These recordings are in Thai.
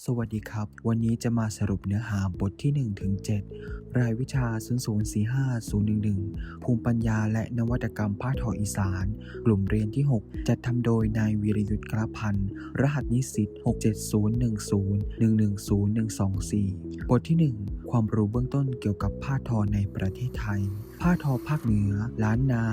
สวัสดีครับ วันนี้จะมาสรุปเนื้อหาบทที่ 1 ถึง 7 รายวิชา 0045011 ภูมิปัญญาและนวัตกรรมผ้าทออีสาน กลุ่มเรียนที่ 6 จัดทำโดยนายวีรยุทธ์กระพันธ์ รหัสนิสิต67010110124 บทที่ 1 ความรู้เบื้องต้นเกี่ยวกับผ้าทอในประเทศไทย ผ้าทอภาคเหนือ ล้านนา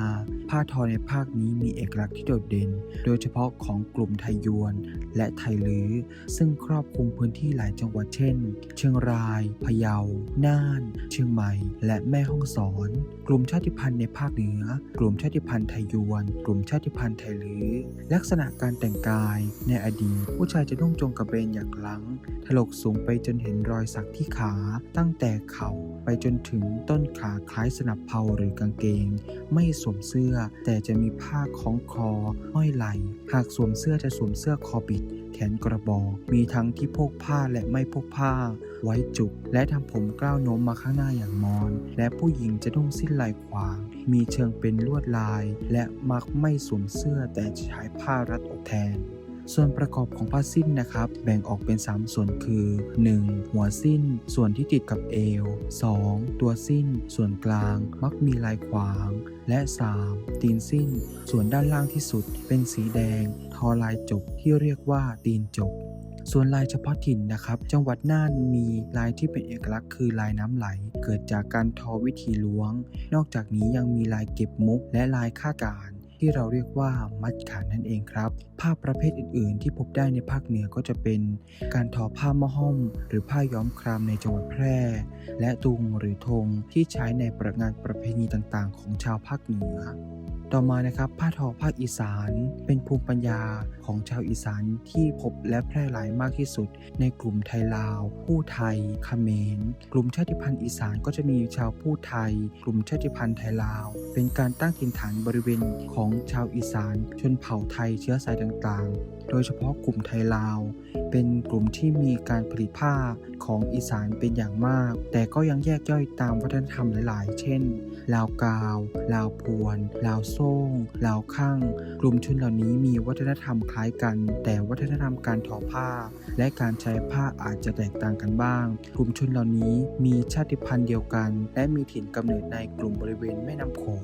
ผ้าทอในภาคนี้มีเอกลักษณ์ที่โดดเด่น โดยเฉพาะของกลุ่มไทยยวน และไทยลื้อซึ่งครอบคลุมพื้นที่หลายจังหวัดเช่น เชียงราย พะเยา น่าน เชียงใหม่ และแม่ฮ่องสอน กลุ่มชาติพันธุ์ในภาคเหนือ กลุ่มชาติพันธุ์ไทยยวน กลุ่มชาติพันธุ์ไทยลื้อลักษณะการแต่งกาย ในอดีต ผู้ชายจะนุ่งจงกระเบนอย่างหลัง ถลกสูงไปจนเห็นรอยสักที่ขา ตั้งแต่เข่าไปจนถึงต้นขาคล้ายสนับเผาหรือกางเกง ไม่สวมเสื้อแต่จะมีผ้าคล้องคอห้อยไหล หากสวมเสื้อจะสวมเสื้อคอบิดแขนกระบอก มีทั้งที่พกผ้าและไม่พกผ้า ไว้จุก และทำผมกล้าวโน้มมาข้างหน้าอย่างมอน และผู้หญิงจะนุ่งสิ้นลายขวาง มีเชิงเป็นลวดลาย และมักไม่สวมเสื้อแต่จะใช้ผ้ารัดอกแทนส่วนประกอบของผ้าสิ้นนะครับ แบ่งออกเป็น 3 ส่วนคือ 1. หัวสิ้น ส่วนที่ติดกับเอว 2. ตัวสิ้น ส่วนกลางมักมีลายขวาง และ 3. ตีนสิ้น ส่วนด้านล่างที่สุดเป็นสีแดง ทอลายจบที่เรียกว่าตีนจบส่วนลายเฉพาะถิ่นนะครับ จังหวัดน่านมีลายที่เป็นเอกลักษณ์คือลายน้ำไหล เกิดจากการทอวิธีล้วง นอกจากนี้ยังมีลายเก็บมุก และลายคาดการที่เราเรียกว่ามัดขานั่นเองครับ ผ้าประเภทอื่น ๆ ที่พบได้ในภาคเหนือก็จะเป็น การทอผ้ามะห้อม หรือผ้าย้อมครามในจังหวัดแพร่ และตุงหรือธงที่ใช้ในประงานประเพณีต่าง ๆ ของชาวภาคเหนือ ต่อมานะครับผ้าทอภาคอีสาน เป็นภูมิปัญญาของชาวอีสานที่พบและแพร่หลายมากที่สุด ในกลุ่มไทยลาว ผู้ไทยเขมรกลุ่มชาติพันธุ์อีสานก็จะมีชาวผู้ไทย กลุ่มชาติพันธุ์ไทยลาว เป็นการตั้งถิ่นฐานบริเวณของชาวอีสาน ชนเผ่าไทยเชื้อสายต่างๆ โดยเฉพาะกลุ่มไทยลาว เป็นกลุ่มที่มีการผลิตผ้าของอีสานเป็นอย่างมาก แต่ก็ยังแยกย่อยตามวัฒนธรรมหลาย ๆ เช่น ลาวกาว ลาวพวน ลาวโซ่งลาวข้างกลุ่มชนเหล่านี้มีวัฒนธรรมคล้ายกัน แต่วัฒนธรรมการทอผ้า และการใช้ผ้าอาจจะแตกต่างกันบ้าง กลุ่มชนเหล่านี้มีชาติพันธุ์เดียวกัน และมีถิ่นกำเนิดในกลุ่มบริเวณแม่น้ำโขง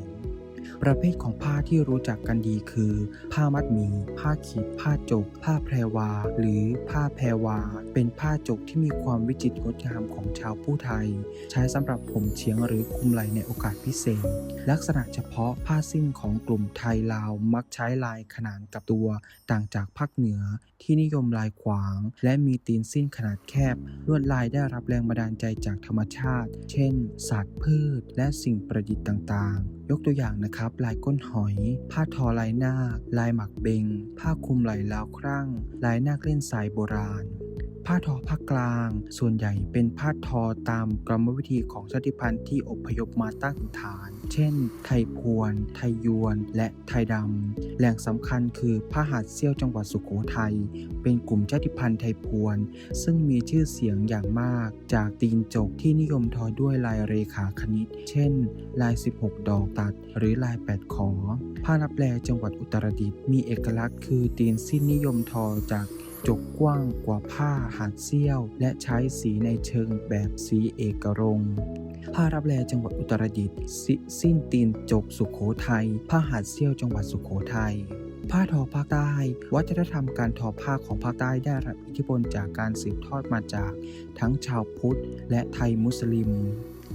ประเภทของผ้าที่รู้จักกันดีคือ ผ้ามัดหมี่ผ้าขีด ผ้าจก ผ้าแพรวา หรือผ้าแพรวา เป็นผ้าจกที่มีความวิจิตรงดงามของชาวผู้ไทย ใช้สำหรับผมเฉียงหรือคลุมไหล่ในโอกาสพิเศษ ลักษณะเฉพาะผ้าสิ้นของกลุ่มไทยลาวมักใช้ลายขนานกับตัวต่างจากภาคเหนือที่นิยมลายขวาง และมีตีนสิ้นขนาดแคบ ลวดลายได้รับแรงบันดาลใจจากธรรมชาติ เช่น สัตว์พืช และสิ่งประดิษฐ์ต่างๆ ยกตัวอย่างนะครับลายก้นหอย ผ้าทอลายนาค ลายหมักเบง ผ้าคลุมไหล่ลาวครั่ง ลายนาคเล่นสายโบราณ ผ้าทอภาคกลาง ส่วนใหญ่เป็นผ้าทอตามกรรมวิธีของชาติพันธุ์ที่อพยพมาตั้งฐาน เช่น ไทยพวน ไทยยวน และไทยดำ แหล่งสำคัญคือผ้าหาดเซี่ยวจังหวัดสุโขทัย เป็นกลุ่มชาติพันธุ์ไทยพวน ซึ่งมีชื่อเสียงอย่างมาก จากตีนจกที่นิยมทอด้วยลายเรขาคณิต เช่น ลาย 16 ดอกตัด หรือลาย 8 ขอ ผ้านับแลจังหวัดอุตรดิตถ์มีเอกลักษณ์คือตีนสิ้นนิยมทอจาก จกกว้างกว่าผ้าหาดเซี่ยว และใช้สีในเชิงแบบสีเอกรงผ้ารับแลจังหวัดอุตรดิตถ์สิสิ้นตีนจกสุขโขทัย ผ้าหาดเซี่ยวจังหวัดสุขโขทัยผ้าทอภาคใต้ วัฒนธรรมการทอผ้าของภาคใต้ได้รับอิทธิพลจากการสืบทอดมาจากทั้งชาวพุทธและไทยมุสลิม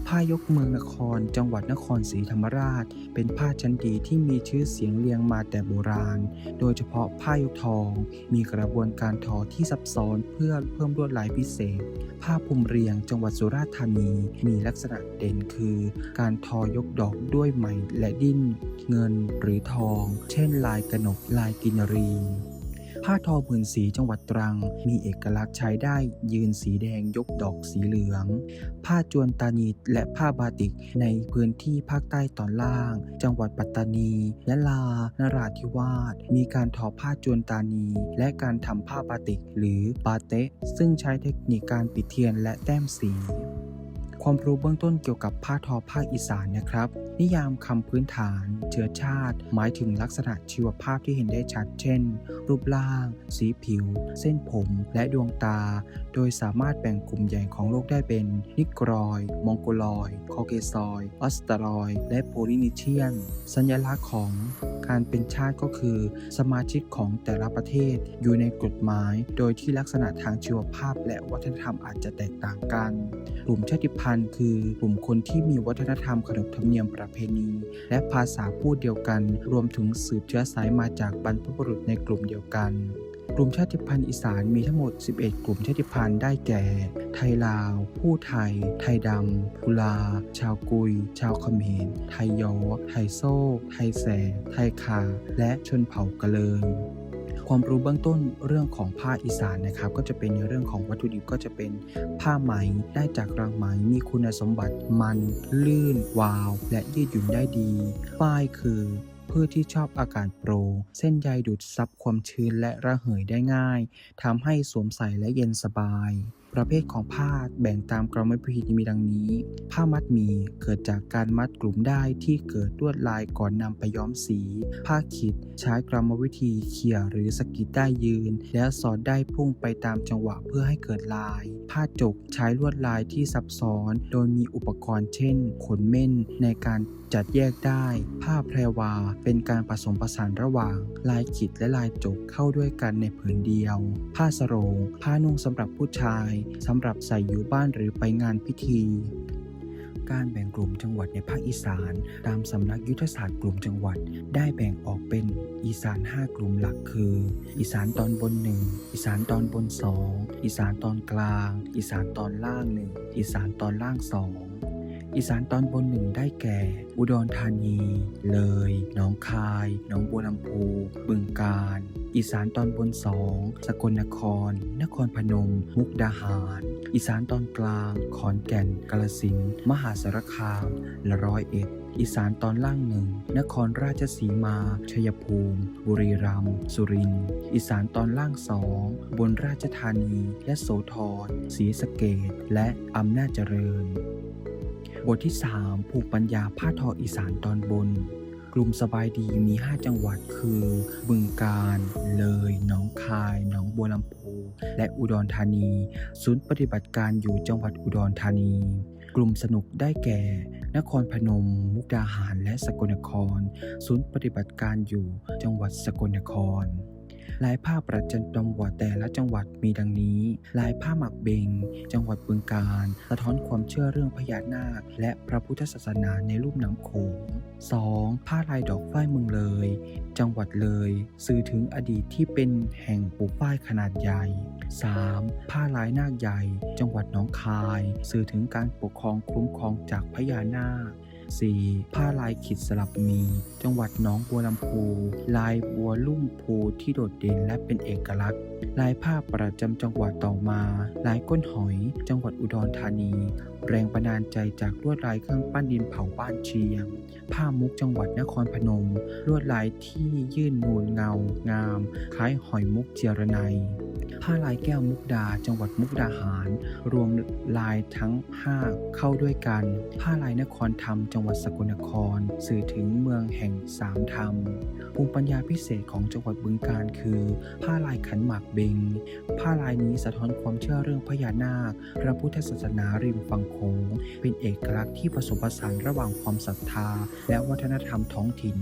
ผ้ายกเมืองนครจังหวัดนครศรีธรรมราช เป็นผ้าชั้นดีที่มีชื่อเสียงเรียงมาแต่โบราณ โดยเฉพาะผ้ายกทอง มีกระบวนการทอที่ซับซ้อนเพื่อเพิ่มลวดลายพิเศษ ผ้าภูมิเรียงจังหวัดสุราษฎร์ธานี มีลักษณะเด่นคือ การทอยกดอกด้วยไหมและดิ้น เงินหรือทอง เช่นลายกระหนกลายกินรี ผ้าทอหมื่นสีจังหวัดตรัง มีเอกลักษณ์ใช้ได้ยืนสีแดงยกดอกสีเหลือง ผ้าจวนตานีและผ้าบาติกในพื้นที่ภาคใต้ตอนล่าง จังหวัดปัตตานียะลา นราธิวาส มีการทอผ้าจวนตานี และการทำผ้าบาติกหรือบาเตะซึ่งใช้เทคนิคการปิดเทียนและแต้มสี ความรู้เบื้องต้นเกี่ยวกับผ้าทอภาคอีสานนะครับ นิยามคำพื้นฐาน เชื้อชาติ หมายถึงลักษณะชีวภาพที่เห็นได้ชัด เช่น รูปร่าง สีผิว เส้นผม และดวงตา โดยสามารถแบ่งกลุ่มใหญ่ของโลกได้เป็น นิกรอย มองโกลอยคอเกซอยออสตรอย และโพลินีเชียน สัญลักษณ์ของการเป็นชาติก็คือ สมาชิกของแต่ละประเทศอยู่ในกฎหมาย โดยที่ลักษณะทางชีวภาพ และวัฒนธรรมอาจจะแตกต่างกัน กลุ่มชาติพันธุ์ คือกลุ่มคนที่มีวัฒนธรรมขนบธรรมเนียมประเพณี และภาษาพูดเดียวกัน รวมถึงสืบเชื้อสายมาจากบรรพบุรุษในกลุ่มเดียวกัน กลุ่มชาติพันธุ์อีสานมีทั้งหมด 11 กลุ่มชาติพันธุ์ได้แก่ ไทยลาว ผู้ไทย ไทยดำกุลา ชาวกุย ชาวเขมร ไทยยอ ไทยโซ่ ไทยแสไทยคา และชนเผ่ากะเลิง ความรู้เบื้องต้นเรื่องของผ้าอีสานนะครับ ก็จะเป็นในเรื่องของวัตถุดิบก็จะเป็นผ้าไหมได้จากรังไหมมีคุณสมบัติมัน ลื่น วาว และยืดหยุ่นได้ดีฝ้ายคือพืชที่ชอบอากาศโปร่งเส้นใยดูดซับความชื้นและระเหยได้ง่ายทำให้สวมใส่และเย็นสบาย ประเภทของผ้าแบ่งตามกรรมวิธีมีดังนี้ ผ้ามัดมีเกิดจากการมัดกลุ่มได้ที่เกิดลวดลายก่อนนำไปย้อมสี ผ้าขีดใช้กรรมวิธีเขี่ยหรือสกิดได้ยืน แล้วสอดได้พุ่งไปตามจังหวะเพื่อให้เกิดลาย ผ้าจกใช้ลวดลายที่ซับซ้อน โดยมีอุปกรณ์เช่น ขนเม่นในการ จัดแยกได้ ผ้าแพรวาเป็นการผสมผสานระหว่าง ลายขีดและลายจกเข้าด้วยกันในผืนเดียว ผ้าสโรง ผ้านุ่งสำหรับผู้ชายสำหรับใส่อยู่บ้านหรือไปงานพิธีการแบ่งกลุ่มจังหวัดในภาคอีสาน ตามสำนักยุทธศาสตร์กลุ่มจังหวัด ได้แบ่งออกเป็นอีสาน 5 กลุ่มหลักคือ อีสานตอนบน 1 อีสานตอนบน 2 อีสานตอนกลาง อีสานตอนล่าง 1 อีสานตอนล่าง 2 อีสานตอนบนหนึ่งได้แก่ อุดรธานี เลย หนองคาย หนองบัวลำพู บึงกาฬ อีสานตอนบนสองสกลนคร นครพนม มุกดาหาร อีสานตอนกลาง ขอนแก่น กาฬสินธุ์ มหาสารคามและร้อยเอ็ดอีสานตอนล่างหนึ่ง นครราชสีมา ชัยภูมิ บุรีรัมย์ สุรินทร์ อีสานตอนล่างสองบนราชธานี และโสธร ศรีสะเกดและอำนาจเจริญ บทที่ 3 ภูมิปัญญาผ้าทออีสานตอนบน กลุ่มสบายดีมี 5 จังหวัดคือ บึงกาฬเลยหนองคาย หนองบัวลำพูและอุดรธานี ศูนย์ปฏิบัติการอยู่จังหวัดอุดรธานี กลุ่มสนุกได้แก่ นครพนม มุกดาหารและสกลนคร ศูนย์ปฏิบัติการอยู่จังหวัดสกลนคร ลายผ้าประจำจังหวัดแต่ละจังหวัดมีดังนี้ ลายผ้าหมักเบง จังหวัดบึงกาฬสะท้อนความเชื่อเรื่องพญานาค และพระพุทธศาสนาในรูปน้ำโขง 2. ผ้าลายดอกฝ้ายเมืองเลย จังหวัดเลย สื่อถึงอดีตที่เป็นแห่งปลูกฝ้ายขนาดใหญ่ 3. ผ้าลายนาคใหญ่ จังหวัดหนองคาย สื่อถึงการปกครองคุ้มครองจากพญานาค 4. ผ้าลายขิดสลับมี จังหวัดหนองบัวลำพู ลายบัวลุ่มพูที่โดดเด่นและเป็นเอกลักษณ์ ลายผ้าประจำจังหวัดต่อมา ลายก้นหอย จังหวัดอุดรธานี แรงบันาลใจจากลวดลายเครื่องปั้นดินเผาบ้านเชียง ผ้ามุกจังหวัดนครพนม ลวดลายที่ยื่นนูนเงา งาม คล้ายหอยมุกเจียรนัย ผ้าลายแก้วมุกดา จังหวัดมุกดาหาร รวมลายทั้ง 5 เข้าด้วยกัน ผ้าลายนครธรรม จังหวัดสกลนคร สื่อถึงเมืองแห่งสามธรรม ภูมิปัญญาพิเศษของจังหวัดบึงกาฬคือ ผ้าลายขันหมากเบง ผ้าลายนี้สะท้อนความเชื่อเรื่องพญานาค พระพุทธศาสนาริมฝั่งโขง เป็นเอกลักษณ์ที่ผสมผสานระหว่างความศรัทธา และวัฒนธรรมท้องถิ่น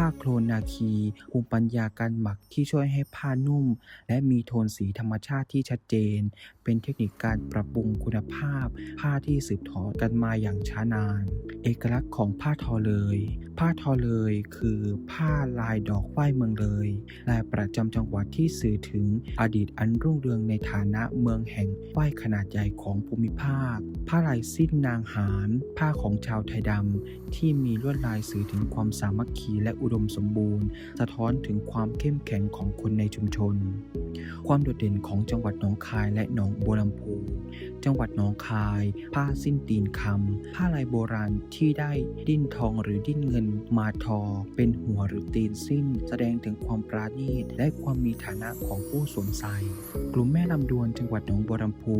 ผ้าโครนนาคีภูมิปัญญาการหมักที่ช่วยให้ผ้านุ่ม และมีโทนสีธรรมชาติที่ชัดเจน เป็นเทคนิคการปรับปรุงคุณภาพ ผ้าที่สืบทอดกันมาอย่างช้านาน เอกลักษณ์ของผ้าทอเลย ผ้าทอเลยคือผ้าลายดอกฝ้ายเมืองเลย ลายประจำจังหวัดที่สื่อถึงอดีตอันรุ่งเรืองในฐานะเมืองแห่งฝ้ายขนาดใหญ่ของภูมิภาค ผ้าลายสิ้นนางหารผ้าของชาวไทยดำที่มีลวดลายสื่อถึงความสามัคคีและอุุดมสมบูรณ์ สะท้อนถึงความเข้มแข็งของคนในชุมชน ความโดดเด่นของจังหวัดหนองคายและหนองบัวลำพู จังหวัดหนองคาย ผ้าสิ้นตีนคำ ผ้าลายโบราณที่ได้ดิ้นทองหรือดิ้นเงินมาทอ เป็นหัวหรือตีนสิ้น แสดงถึงความปราณีตและความมีฐานะของผู้สวมใส่กลุ่มแม่ลำดวนจังหวัดหนองบัวลำพู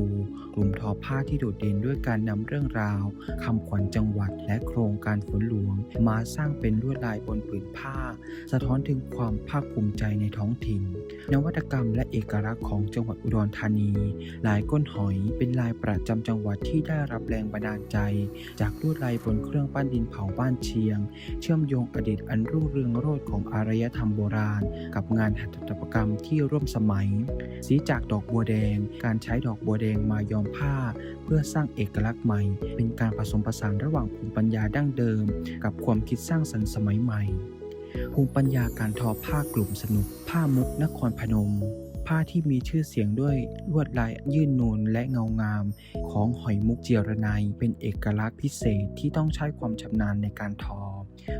กลุ่มทอผ้าที่โดดเด่นด้วยการนำเรื่องราวคำขวัญจังหวัดและโครงการฝนหลวง มาสร้างเป็นลวดลายบนผืนผ้า สะท้อนถึงความภาคภูมิใจในท้องถิ่น นวัตกรรมและเอกลักษณ์ของจังหวัดอุดรธานี ลายก้นหอยเป็นลายประจำจังหวัดที่ได้รับแรงบันดาลใจ จากลวดลายบนเครื่องปั้นดินเผาบ้านเชียง เชื่อมโยงอดีตอันรุ่งเรืองโรจน์ของอารยธรรมโบราณ กับงานหัตถกรรมที่ร่วมสมัย สีจากดอกบัวแดง การใช้ดอกบัวแดงมาย้อมผ้า เพื่อสร้างเอกลักษณ์ใหม่ เป็นการผสมผสานระหว่างภูมิปัญญาดั้งเดิม กับความคิดสร้างสรรค์สมัยใหม่ภูมิปัญญาการทอผ้ากลุ่มสนุก ผ้ามุกนครพนม ผ้าที่มีชื่อเสียงด้วยลวดลายยื่นนูนและเงางาม ของหอยมุกเจียรนัยเป็นเอกลักษณ์พิเศษที่ต้องใช้ความชำนาญในการทอ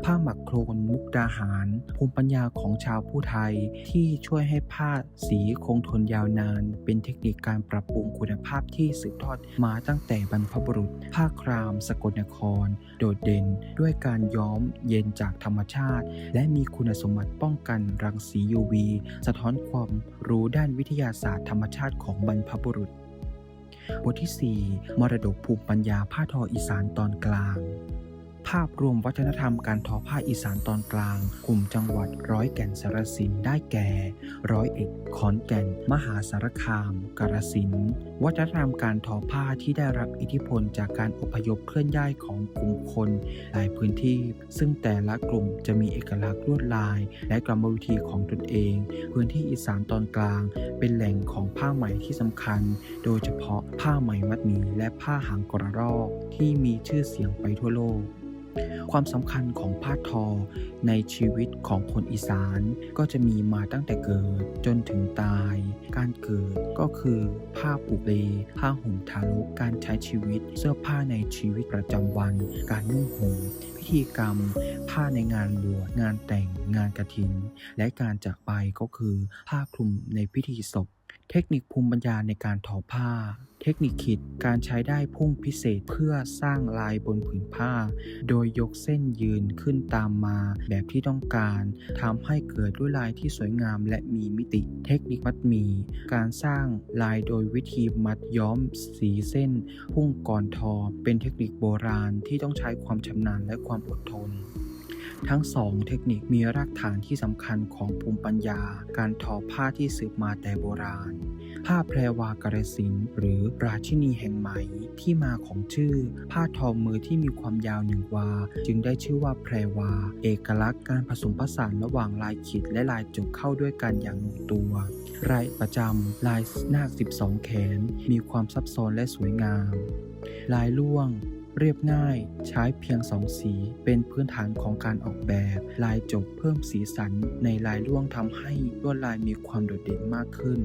ผ้าหมักโครนมุกดาหาร ภูมิปัญญาของชาวผู้ไทย ที่ช่วยให้ผ้าสีคงทนยาวนาน เป็นเทคนิคการปรับปรุงคุณภาพที่สืบทอดมาตั้งแต่บรรพบุรุษ ผ้าครามสกลนคร โดดเด่นด้วยการย้อมเย็นจากธรรมชาติ และมีคุณสมบัติป้องกันรังสี UV สะท้อนความรู้ด้านวิทยาศาสตร์ธรรมชาติของบรรพบุรุษ บทที่ 4 มรดกภูมิปัญญาผ้าทออีสานตอนกลาง ภาพรวมวัฒนธรรมการทอผ้าอีสานตอนกลาง กลุ่มจังหวัดร้อยแก่นสารสินได้แก่ ร้อยเอ็ดขอนแก่น มหาสารคาม กาฬสินวัฒนธรรมการทอผ้าที่ได้รับอิทธิพลจากการอพยพเคลื่อนย้ายของกลุ่มคนหลายพื้นที่ ซึ่งแต่ละกลุ่มจะมีเอกลักษณ์ลวดลาย และกรรมวิธีของตนเอง พื้นที่อีสานตอนกลาง เป็นแหล่งของผ้าไหมที่สำคัญ โดยเฉพาะผ้าไหมมัดหมี่และผ้าหางกระรอกที่มีชื่อเสียงไปทั่วโลก ความสำคัญของผ้าทอในชีวิตของคนอีสานก็จะมีมาตั้งแต่เกิดจนถึงตาย การเกิดก็คือผ้าผูเลผ้าห่มทารกการใช้ชีวิต เสื้อผ้าในชีวิตประจำวัน การนุ่งห่มพิธีกรรม ผ้าในงานบวชงานแต่งงานกระถิน และการจากไปก็คือผ้าคลุมในพิธีศพ เทคนิคภูมิปัญญาในการทอผ้า ทคนิคขีดการใช้ได้พุ่งพิเศษเพื่อสร้างลายบนผืนผ้า โดยยกเส้นยืนขึ้นตามมาแบบที่ต้องการทำให้เกิดลวดลายที่สวยงามและมีมิติ เทคนิคมัดหมีการสร้างลายโดยวิธีมัดย้อมสีเส้น พุ่งก่อนทอ เป็นเทคนิคโบราณที่ต้องใช้ความชำนาญและความอดทนทั้งสองเทคนิคมีรากฐานที่สำคัญของภูมิปัญญา การทอผ้าที่สืบมาแต่โบราณ ผ้าแพรวากระสินหรือราชินีแห่งไหมที่มาของชื่อ ผ้าทอมือที่มีความยาวหนึ่งวา จึงได้ชื่อว่าแพรวา เอกลักษณ์การผสมผสานระหว่างลายขีดและลายจุกเข้าด้วยกันอย่างลงตัวลายประจำลายนาค 12 แขน มีความซับซ้อนและสวยงาม ลายล่วงเรียบง่ายใช้เพียงสองสีเป็นพื้นฐานของการออกแบบ ลายจบเพิ่มสีสันในลายล่วงทำให้ลวดลายมีความโดดเด่นมากขึ้น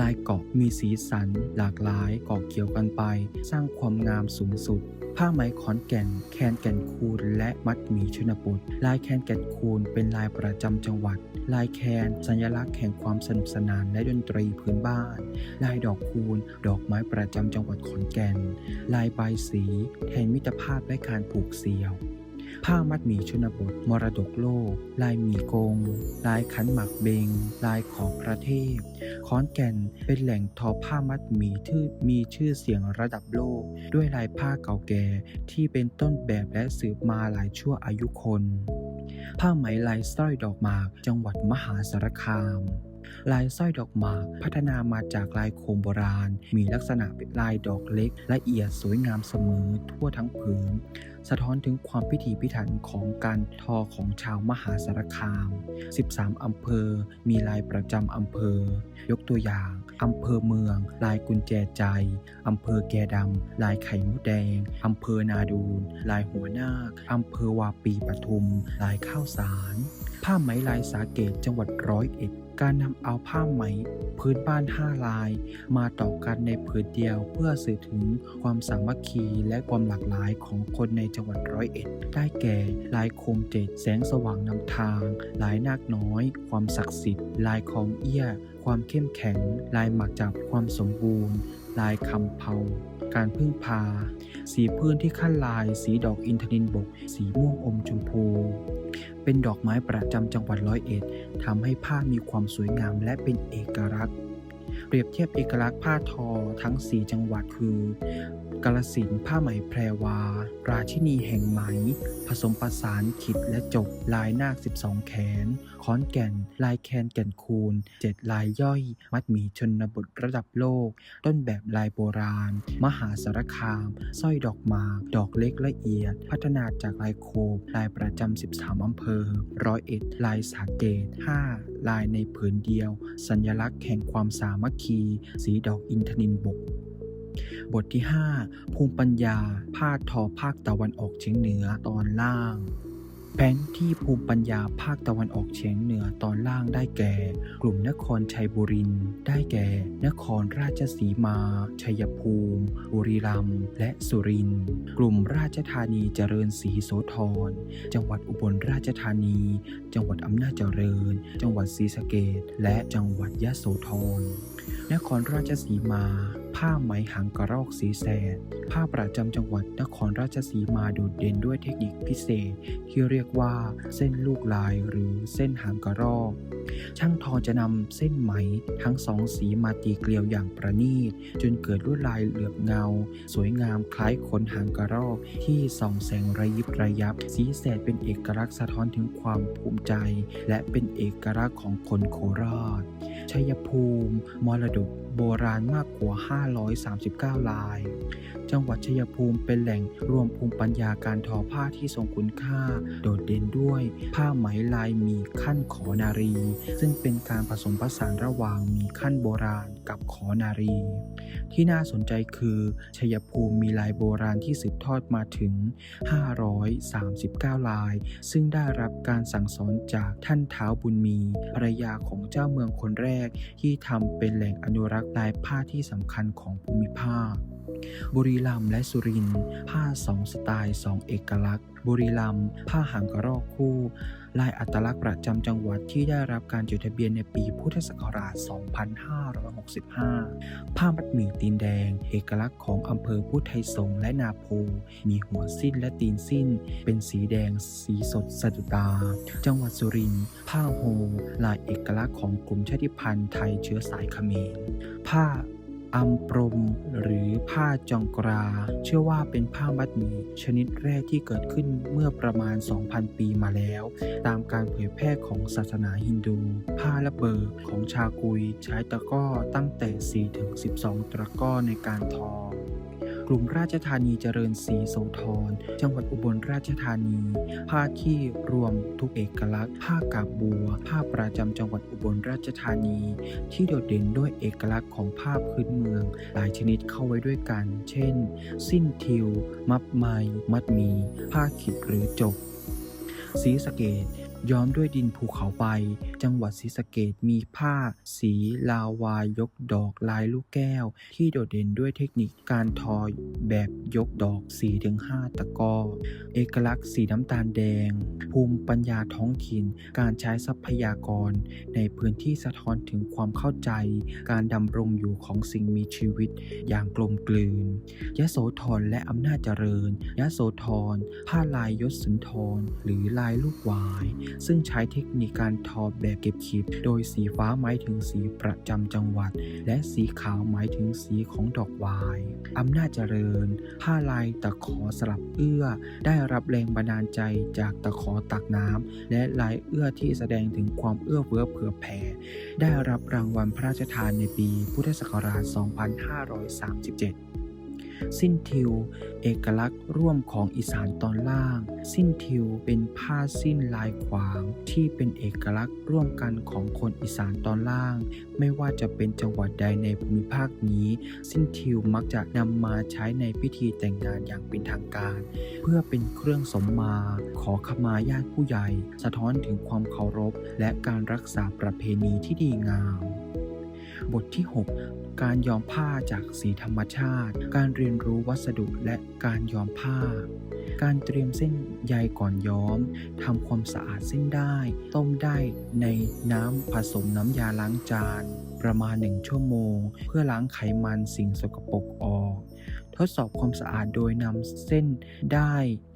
ลายเกาะมีสีสัน หลากหลายเกาะเกี่ยวกันไป สร้างความงามสูงสุด ผ้าไหมขอนแก่น แคนแก่นคูนและมัดหมีชนบทลายแคนแก่นคูนเป็นลายประจำจังหวัด ลายแคนสัญลักษณ์แห่งความสนุกสนานและดนตรีพื้นบ้าน ลายดอกคูนดอกไม้ประจำจังหวัดขอนแก่น ลายใบสี แทนมิตรภาพและการผูกเสี่ยว ผ้ามัดหมี่ชนบท มรดกโลก ลายหมี่กง ลายขันหมักเบง ลายของพระเทพขอนแก่นเป็นแหล่งทอผ้ามัดหมี่ที่มีชื่อเสียงระดับโลก ด้วยลายผ้าเก่าแก่ที่เป็นต้นแบบและสืบมาหลายชั่วอายุคน ผ้าไหมลายสร้อยดอกหมากจังหวัดมหาสารคาม ลายสร้อยดอกหมากพัฒนามาจากลายโคมโบราณ มีลักษณะเป็นลายดอกเล็ก ละเอียดสวยงามเสมอทั่วทั้งผืน สะท้อนถึงความพิถีพิถันของการทอของชาวมหาสารคาม 13 อำเภอ มีลายประจำอำเภอ ยกตัวอย่างอำเภอเมือง ลายกุญแจใจ อำเภอแกดำ ลายไข่มดแดง อำเภอนาดูน ลายหัวนาค อำเภอวาปีปทุม ลายข้าวสาร ผ้าไหมลายสาเกตจังหวัดร้อยเอ็ด การนำเอาผ้าไหมพื้นบ้าน 5 ลาย มาต่อกันในผืนเดียวเพื่อสื่อถึงความสามัคคีและความหลากหลายของคนในจังหวัดร้อยเอ็ด ได้แก่ ลายโคมเจ็ดแสงสว่างนำทาง ลายนาคน้อย ความศักดิ์สิทธิ์ ลายคองเอี้ย ความเข้มแข็ง ลายหมักจับความสมบูรณ์ ลายคำเผา การพึ่งพา สีพื้นที่ขั้นลาย สีดอกอินทนินบก สีม่วงอมชมพู เป็นดอกไม้ประจำจังหวัดร้อยเอ็ดทำให้ผ้ามีความสวยงามและเป็นเอกลักษณ์ เปรียบเทียบเอกลักษณ์ผ้าทอทั้ง 4 จังหวัดคือ กาลสินผ้าไหมแพรวา ราชินีแห่งไหม ผสมประสานขิดและจบลายนาค 12 แขนขอนแก่น ลายแคนแก่นคูณ 7 ลายย่อย มัดหมีชนบทระดับโลก ต้นแบบลายโบราณ มหาสารคาม สร้อยดอกหมาก ดอกเล็กละเอียด พัฒนาจากลายโคบ ลายประจำ 13 อำเภอ ร้อยเอ็ด ลายสาเกต 5 ลายในผืนเดียว สัญลักษณ์แห่งความสามัคคี สีดอกอินทนินบก บทที่ 5 ภูมิปัญญา ภาคทอภาคตะวันออกเฉียงเหนือตอนล่าง แผนที่ภูมิปัญญาภาคตะวันออกเฉียงเหนือตอนล่างได้แก่ กลุ่มนครชัยบุรีได้แก่ นครราชสีมา ชัยภูมิ บุรีรัมย์และสุรินทร์กลุ่มราชธานีเจริญศรีโสธรจังหวัดอุบลราชธานี จังหวัดอำนาจเจริญ จังหวัดศรีสะเกษและจังหวัดยะโสธร นครราชสีมา ผ้าไหมหางกระรอกสีแสด ผ้าประจำจังหวัดนครราชสีมาโดดเด่นด้วยเทคนิคพิเศษ ที่เรียกว่าเส้นลูกลายหรือเส้นหางกระรอก ช่างทอจะนำเส้นไหมทั้งสองสีมาตีเกลียวอย่างประณีต จนเกิดลวดลายเหลือบเงา สวยงามคล้ายขนหางกระรอก ที่ส่องแสงระยิบระยับ สีแสดเป็นเอกลักษณ์สะท้อนถึงความภูมิใจ และเป็นเอกลักษณ์ของคนโคราช ชัยภูมิ มรดกโบราณมากกว่า 539 ลาย จังหวัดชัยภูมิเป็นแหล่งรวมภูมิปัญญาการทอผ้าที่ทรงคุณค่า โดดเด่นด้วยผ้าไหมลายมีขั้นขอนารี ซึ่งเป็นการผสมผสานระหว่างมีขั้นโบราณกับขอนารี ที่น่าสนใจคือชัยภูมิมีลายโบราณที่สืบทอดมาถึง 539 ลาย ซึ่งได้รับการสั่งสอนจากท่านเท้าบุญมีภรรยาของเจ้าเมืองคนแรกที่ทำเป็นแหล่งอนุรักษ์ลายผ้าที่สำคัญของภูมิภาค บุรีรัมย์และสุรินทร์ผ้าสองสไตล์สองเอกลักษณ์ บุรีรัมย์ผ้าหางกระรอกคู่ ลายอัตลักษณ์ประจำจังหวัดที่ได้รับการจดทะเบียนในปีพุทธศักราช 2565 ผ้ามัดหมี่ตีนแดง เอกลักษณ์ของอำเภอพุทธไทยสงและนาโพ มีหัวสิ้นและตีนสิ้น เป็นสีแดง สีสดสะดุดตา จังหวัดสุรินทร์ผ้าโฮลายเอกลักษณ์ของกลุ่มชาติพันธุ์ไทยเชื้อสายเขมรผ้า อัมปรม หรือผ้าจองกรา เชื่อว่าเป็นผ้ามัดหมี่ชนิดแรกที่เกิดขึ้นเมื่อประมาณ 2,000 ปีมาแล้ว ตามการเผยแพร่ของศาสนาฮินดู ผ้าละเบอร์ของชากุยใช้ตะก้อตั้งแต่ 4-12 ตะก้อในการทอ กลุ่มราชธานีเจริญศรีโสธร จังหวัดอุบลราชธานี ผ้าที่รวมทุกเอกลักษณ์ ผ้ากาบบัว ผ้าประจำจังหวัดอุบลราชธานี ที่โดดเด่นด้วยเอกลักษณ์ของผ้าพื้นเมือง หลายชนิดเข้าไว้ด้วยกัน เช่น สิ้นทิว มัดไหมมัดมี ผ้าขิดหรือจกศรีสเกด ย้อมด้วยดินภูเขาไฟจังหวัดศรีสะเกดมีผ้า สีลาวายกดอกลายลูกแก้ว ที่โดดเด่นด้วยเทคนิคการทอแบบยกดอก 4-5 ตะก้อเอกลักษณ์สีน้ำตาลแดง ภูมิปัญญาท้องถิ่น การใช้ทรัพยากร ในพื้นที่สะท้อนถึงความเข้าใจ การดำรงอยู่ของสิ่งมีชีวิตอย่างกลมกลืนยโสธรและอำนาจเจริญยโสธรผ้าลายยศสุนทรหรือลายลูกวายซึ่งใช้เทคนิคการทอแบบเก็บขีด โดยสีฟ้าหมายถึงสีประจำจังหวัด และสีขาวหมายถึงสีของดอกวายอำนาจเจริญ ผ้าลายตะขอสลับเอื้อ ได้รับแรงบันดาลใจจากตะขอตักน้ำและลายเอื้อที่แสดงถึงความเอื้อเฟื้อเผื่อแผ่ได้รับรางวัลพระราชทานในปีพุทธศักราช 2537 สิ้นทิว เอกลักษณ์ร่วมของอีสานตอนล่าง สิ้นทิวเป็นผ้าสิ้นลายขวาง ที่เป็นเอกลักษณ์ร่วมกันของคนอีสานตอนล่าง ไม่ว่าจะเป็นจังหวัดใดในภูมิภาคนี้ สิ้นทิวมักจะนำมาใช้ในพิธีแต่งงานอย่างเป็นทางการ เพื่อเป็นเครื่องสมมาขอขมาญาติผู้ใหญ่ สะท้อนถึงความเคารพ และการรักษาประเพณีที่ดีงาม บทที่ 6 การย้อมผ้าจากสีธรรมชาติ การเรียนรู้วัสดุและการย้อมผ้า การเตรียมเส้นใยก่อนย้อมทำความสะอาดเส้นได้ ต้มได้ในน้ำผสมน้ำยาล้างจาน ประมาณ 1 ชั่วโมง เพื่อล้างไขมันสิ่งสกปรกออก ทดสอบความสะอาดโดยนำเส้นได้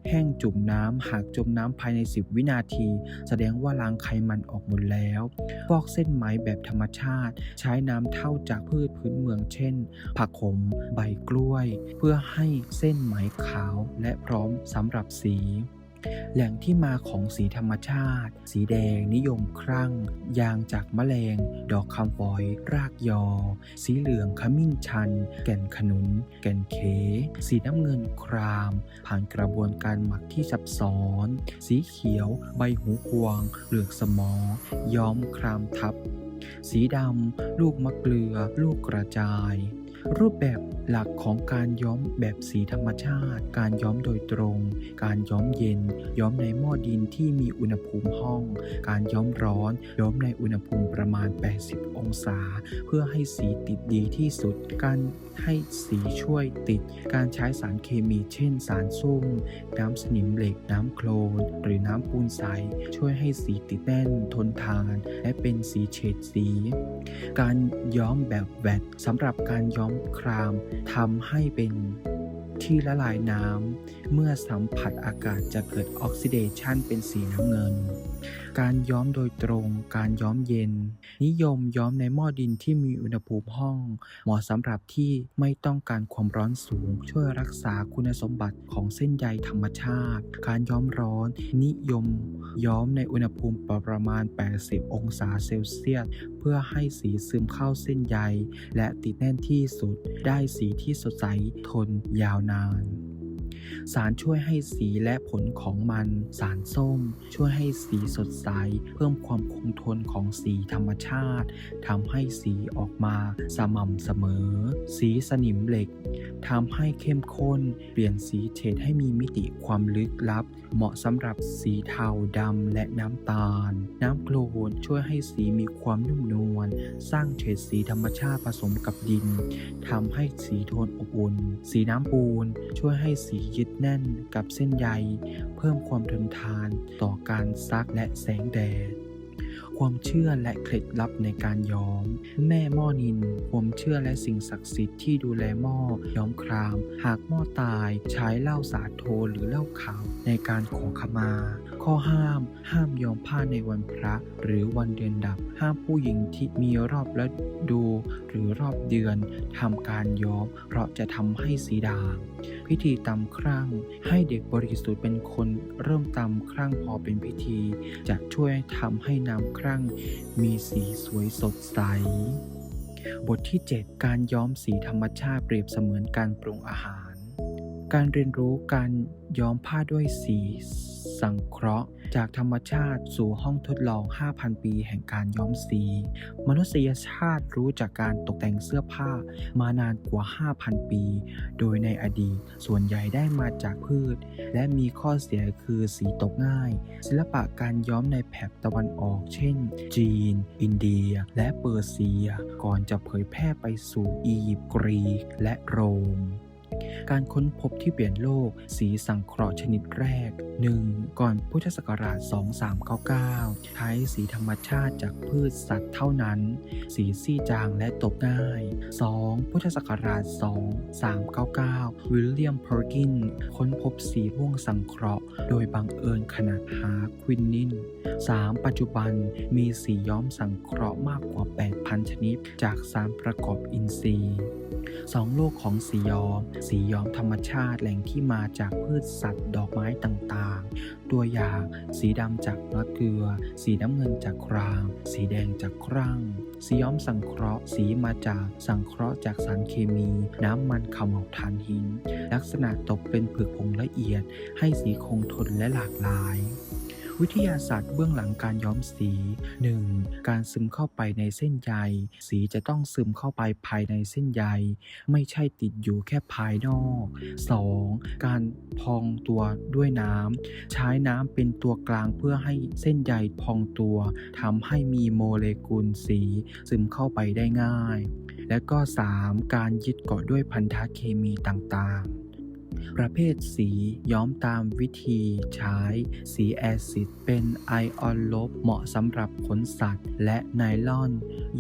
แห้งจุ่มน้ำหากจมน้ำภายใน 10 วินาที แสดงว่าล้างไขมันออกหมดแล้วฟอกเส้นไหมแบบธรรมชาติ ใช้น้ำเท่าจากพืชพื้นเมืองเช่น ผักขม ใบกล้วย เพื่อให้เส้นไหมขาวและพร้อมสำหรับสี แหล่งที่มาของสีธรรมชาติ สีแดงนิยมครั่ง ยางจากมแมลง ดอกคำฝอย รากยอ สีเหลืองขมิ้นชัน แก่นขนุน แก่นเข สีน้ำเงินคราม ผ่านกระบวนการหมักที่ซับซ้อน สีเขียว ใบหูกวางเปลือกสมอ ย้อมครามทับ สีดำ ลูกมะเกลือ ลูกกระจาย รูปแบบ หลักของการย้อมแบบสีธรรมชาติ การย้อมโดยตรง การย้อมเย็น ย้อมในหม้อดินที่มีอุณหภูมิห้อง การย้อมร้อน ย้อมในอุณหภูมิประมาณ 80 องศา เพื่อให้สีติดดีที่สุด การให้สีช่วยติด การใช้สารเคมีเช่นสารส้ม น้ำสนิมเหล็ก น้ำโคลน หรือน้ำปูนใส ช่วยให้สีติดแน่น ทนทาน และเป็นสีเฉดสี การย้อมแบบแวตสำหรับการย้อมครามทำให้เป็นที่ละลายน้ำเมื่อสัมผัสอากาศจะเกิดออกซิเดชันเป็นสีน้ำเงิน การย้อมโดยตรง การย้อมเย็น นิยมย้อมในหม้อดินที่มีอุณหภูมิห้อง เหมาะสำหรับที่ไม่ต้องการความร้อนสูง ช่วยรักษาคุณสมบัติของเส้นใยธรรมชาติ การย้อมร้อน นิยม ย้อมในอุณหภูมิประมาณ 80 องศาเซลเซียส เพื่อให้สีซึมเข้าเส้นใย และติดแน่นที่สุด ได้สีที่สดใสทนยาวนาน สารช่วยให้สีและผลของมัน สารส้ม ช่วยให้สีสดใส เพิ่มความคงทนของสีธรรมชาติทำให้สีออกมาสม่ำเสมอ สีสนิมเหล็กทำให้เข้มข้น เปลี่ยนสีเฉดให้มีมิติความลึกลับ เหมาะสำหรับสีเทาดำและน้ำตาล น้ำโคลนช่วยให้สีมีความนุ่มนวล สร้างเฉดสีธรรมชาติผสมกับดินทำให้สีโทนอบอุ่น สีน้ำปูนช่วยให้สียึดแน่นกับเส้นใย เพิ่มความทนทานต่อการซักและแสงแดด ความเชื่อและเคล็ดลับในการย้อม แม่หม้อนิน ความเชื่อและสิ่งศักดิ์สิทธิ์ที่ดูแลหม้อย้อมคราม หากหม้อตายใช้เหล้าสาโทหรือเหล้าขาวในการขอขมา ข้อห้าม ห้ามยอมผ้าในวันพระ หรือวันเดือนดับ ห้ามผู้หญิงที่มีรอบฤดู หรือรอบเดือนทำการย้อม เพราะจะทำให้สีด่างพิธีตำครั่ง ให้เด็กบริสุทธิ์เป็นคนเริ่มตำครั่งพอเป็นพิธี จะช่วยทำให้น้ำครั่ง มีสีสวยสดใสบทที่ 7 การย้อมสีธรรมชาติเปรียบเสมือนการปรุงอาหาร การเรียนรู้การย้อมผ้าด้วยสีสังเคราะห์ จากธรรมชาติสู่ห้องทดลอง 5,000 ปีแห่งการย้อมสี มนุษยชาติรู้จากการตกแต่งเสื้อผ้ามานานกว่า 5,000 ปี โดยในอดีตส่วนใหญ่ได้มาจากพืช และมีข้อเสียคือสีตกง่าย ศิลปะการย้อมในแถบตะวันออก เช่น จีน อินเดีย และเปอร์เซีย ก่อนจะเผยแพร่ไปสู่อียิปต์กรีกและโรม การค้นพบที่เปลี่ยนโลก สีสังเคราะห์ชนิดแรก 1. ก่อนพุทธศักราช 2399 ใช้สีธรรมชาติจากพืชสัตว์เท่านั้น สีซี่จางและตกง่าย 2. พุทธศักราช 2399 วิลเลียมเพอร์กิน ค้นพบสีม่วงสังเคราะห์ โดยบังเอิญขณะหาควินนิน 3. ปัจจุบันมีสีย้อมสังเคราะห์มากกว่า 8,000 ชนิด จากสารประกอบอินทรีย์สองโลกของสีย้อม สีย้อมธรรมชาติแหล่งที่มาจากพืชสัตว์ดอกไม้ต่างๆ ตัวอย่างสีดำจากมะเกลือ สีน้ำเงินจากครางสีแดงจากครั่ง สีย้อมสังเคราะห์ สีมาจากสังเคราะห์จากสารเคมี น้ำมันขมเหลาถ่านหิน ลักษณะตกเป็นผึกผงละเอียด ให้สีคงทนและหลากหลาย วิทยาศาสตร์เบื้องหลังการย้อมสี 1. การซึมเข้าไปในเส้นใย สีจะต้องซึมเข้าไปภายในเส้นใย ไม่ใช่ติดอยู่แค่ภายนอก 2. การพองตัวด้วยน้ำ ใช้น้ำเป็นตัวกลางเพื่อให้เส้นใยพองตัวทำให้มีโมเลกุลสีซึมเข้าไปได้ง่าย และก็ 3. การยึดเกาะด้วยพันธะเคมีต่างๆ ประเภทสีย้อมตามวิธีใช้สีแอซิดเป็นไอออนลบเหมาะสำหรับขนสัตว์ และไนลอน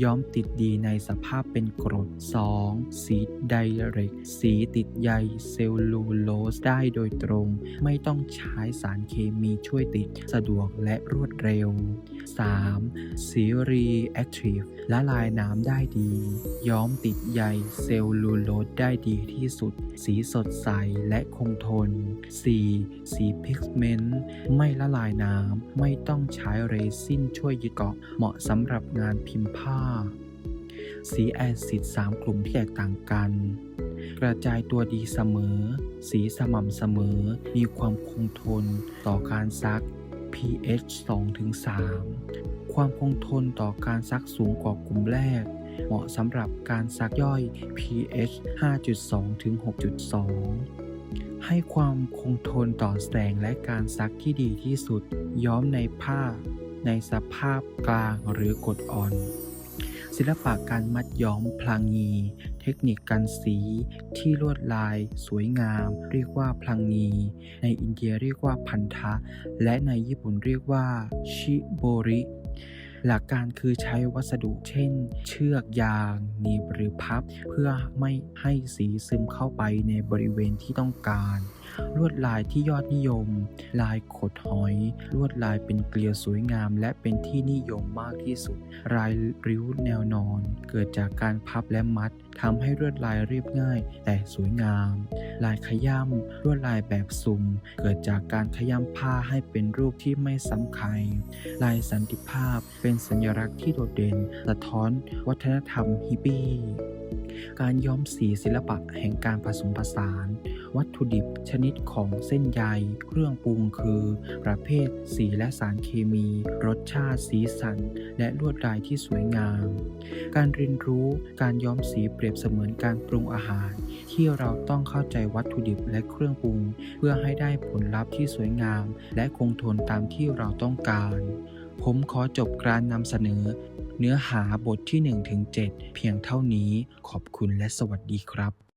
ย้อมติดดีในสภาพเป็นกรด 2. สีไดเรก สีติดใยเซลลูโลสได้โดยตรง ไม่ต้องใช้สารเคมีช่วยติดสะดวกและรวดเร็ว 3. สีรีแอคทีฟละลายน้ำได้ดี ย้อมติดใยเซลลูโลสได้ดีที่สุด สีสดใสและคงทน 4. สีพิกเมนต์ไม่ละลายน้ำ ไม่ต้องใช้เรซินช่วยยึดเกาะ เหมาะสำหรับงานพิมพ์ผ้า สีแอซิด3กลุ่มที่แตกต่างกัน กระจายตัวดีเสมอ สีสม่ำเสมอ มีความคงทนต่อการซัก pH 2-3 ความคงทนต่อการซักสูงกว่ากลุ่มแรก เหมาะสำหรับการซักย่อย pH 5.2-6.2 ให้ความคงทนต่อแสงและการซักที่ดีที่สุด ย้อมในผ้า ในสภาพกลางหรือกดอ่อน ศิลปะการมัดย้อมพลางงี เทคนิคการสีที่ลวดลาย สวยงาม เรียกว่าพลางงี ในอินเดียเรียกว่าพันธะ และในญี่ปุ่นเรียกว่า ชิโบริ หลักการคือใช้วัสดุ เช่น เชือกยางหนีบหรือพับ เพื่อไม่ให้สีซึมเข้าไปในบริเวณที่ต้องการ ลวดลายที่ยอดนิยม ลายขดหอย ลวดลายเป็นเกลียวสวยงาม และเป็นที่นิยมมากที่สุด รายริ้วแนวนอน เกิดจากการพับและมัด ทำให้ลวดลายเรียบง่าย แต่สวยงาม ลายขย้ำลวดลายแบบสุ่มเกิดจากการขย้ำผ้าให้เป็นรูปที่ไม่ซ้ำใคร ลายสันติภาพเป็นสัญลักษณ์ที่โดดเด่น สะท้อน วัฒนธรรมฮิปปี้การย้อมสีศิลปะแห่งการผสมผสาน วัตถุดิบชนิดของเส้นใย เครื่องปรุงคือ ประเภทสีและสารเคมี รสชาติสีสัน และลวดลายที่สวยงาม การเรียนรู้การย้อมสีเปรียบเสมือนการปรุงอาหาร ที่เราต้องเข้าใจวัตถุดิบและเครื่องปรุง เพื่อให้ได้ผลลัพธ์ที่สวยงาม และคงทนตามที่เราต้องการ ผมขอจบการนำเสนอ เนื้อหาบทที่ 1-7 เพียงเท่านี้ขอบคุณและสวัสดีครับ